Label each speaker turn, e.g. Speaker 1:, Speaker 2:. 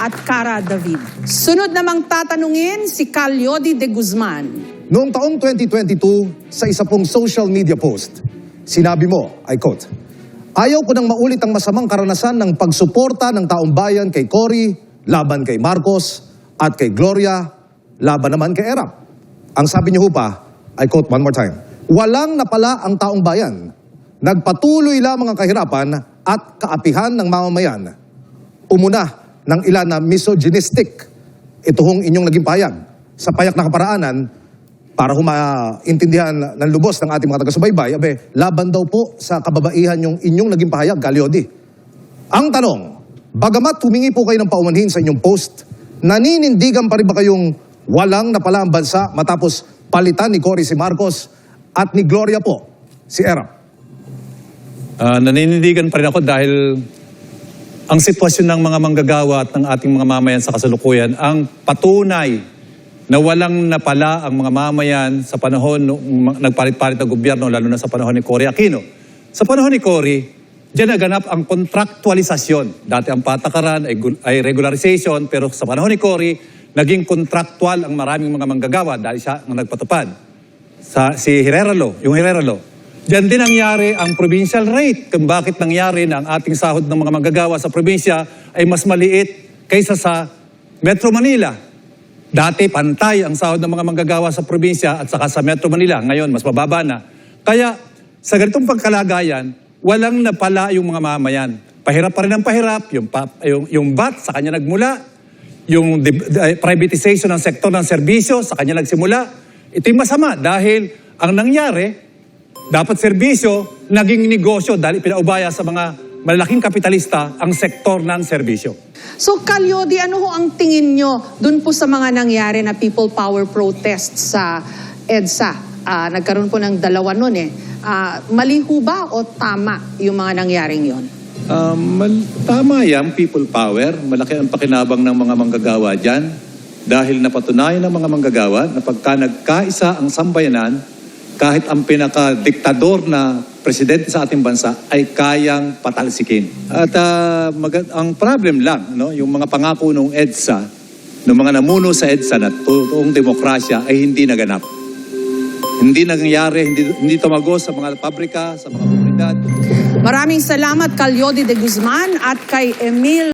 Speaker 1: at Cara David. Sunod namang tatanungin si Calyodi de Guzman.
Speaker 2: Noong taong 2022, sa isa pong social media post, sinabi mo, I quote, Ayaw ko nang maulit ang masamang karanasan ng pagsuporta ng taong bayan kay Cory, laban kay Marcos, at kay Gloria, laban naman kay Erap. Ang sabi niyo pa, I quote one more time, Walang napala ang taong bayan. Nagpatuloy lamang ang kahirapan at kaapihan ng mamamayan. Umuna ng ilan na misogynistic ito hong inyong naging payag sa payak na kaparaanan para humaintindihan ng lubos ng ating mga taga-subaybay, abe, laban daw po sa kababaihan yung inyong naging pahayag, Galyodi. Ang tanong, bagamat humingi po kayo ng paumanhin sa inyong post, naninindigan pa rin ba kayong walang napala ang bansa matapos palitan ni Cory si Marcos at ni Gloria po si Erap?
Speaker 3: Ah, naninindigan pa rin ako dahil ang sitwasyon ng mga manggagawa at ng ating mga mamayan sa kasalukuyan ang patunay na walang napala ang mga mamayan sa panahon nung nagpalit-palit ng gobyerno, lalo na sa panahon ni Cory Aquino. Sa panahon ni Cory, diyan naganap ang kontraktualisasyon. Dati ang patakaran ay, ay regularization, pero sa panahon ni Cory, naging kontraktual ang maraming mga manggagawa dahil siya ang nagpatupad. Sa, si Herrera Law, yung Herrera Law. Diyan din nangyari ang provincial rate kung bakit nangyari na ang ating sahod ng mga manggagawa sa probinsya ay mas maliit kaysa sa Metro Manila. Dati pantay ang sahod ng mga manggagawa sa probinsya at saka sa Metro Manila. Ngayon, mas mababa na. Kaya sa ganitong pagkalagayan, walang napala yung mga mamayan. Pahirap pa rin ang pahirap, yung, pa, yung, yung VAT sa kanya nagmula, yung privatization ng sektor ng serbisyo sa kanya nagsimula. Ito'y masama dahil ang nangyari, dapat serbisyo, naging negosyo dahil pinaubaya sa mga malalaking kapitalista ang sektor ng serbisyo.
Speaker 1: So Calyodi, ano ho ang tingin nyo dun po sa mga nangyari na people power protests sa EDSA? Ah, nagkaroon po ng dalawa nun eh. Ah, mali ho ba o tama yung mga nangyaring yon?
Speaker 3: Um, mal- tama yan, people power. Malaki ang pakinabang ng mga manggagawa dyan. Dahil napatunayan ng mga manggagawa na pagka nagkaisa ang sambayanan, kahit ang pinaka-diktador na presidente sa ating bansa ay kayang patalsikin. At ah, maga- ang problem lang, no, yung mga pangako ng EDSA, ng mga namuno sa EDSA na totoong demokrasya ay hindi naganap. Hindi nangyayari, hindi, hindi tumago sa mga pabrika, sa mga komunidad.
Speaker 1: Maraming salamat Calyodi de Guzman at kay Emil